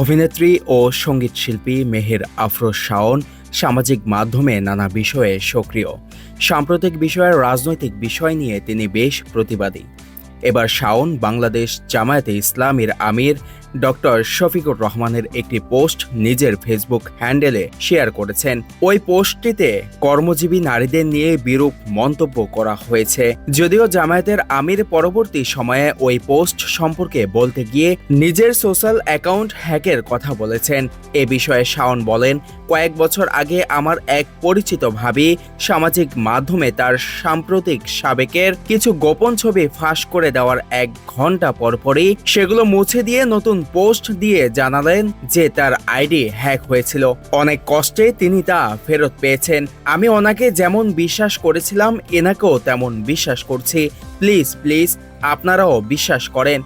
অভিনেত্রী ও সংগীত শিল্পী মেহের আফরোজ শাওন সামাজিক মাধ্যমে নানা বিষয়ে সক্রিয়। সাম্প্রতিক বিষয়ের রাজনৈতিক বিষয় নিয়ে তিনি বেশ প্রতিবাদী। এবার শাওন বাংলাদেশ জামায়াতে ইসলামীর আমির ডক্টর শফিকুর রহমানের একটি পোস্ট নিজের ফেসবুক হ্যান্ডেলে শেয়ার করেছেন। ওই পোস্টটিতে কর্মজীবী নারীদের নিয়ে বিরূপ মন্তব্য করা হয়েছে। যদিও জামায়াতের আমির পরবর্তী সময়ে ওই পোস্ট সম্পর্কে বলতে গিয়ে নিজের সোশ্যাল অ্যাকাউন্ট হ্যাকের কথা বলেছেন। এ বিষয়ে শাওন বলেন, কয়েক বছর আগে আমার এক পরিচিত ভাবি সামাজিক মাধ্যমে তার সাম্প্রতিক সাবেকের কিছু গোপন ছবি ফাঁস করে দেওয়ার এক ঘণ্টা পরপরই সেগুলো মুছে দিয়ে নতুন পোস্ট দিয়ে জানালেন যে তার আইডি হ্যাক হয়েছিল। অনেক কষ্টে তিনি তা ফেরত পেয়েছেন। আমি ওনাকে যেমন বিশ্বাস করেছিলাম, এনাকেও তেমন বিশ্বাস করছি। প্লিজ প্লিজ, আপনারাও বিশ্বাস করেন।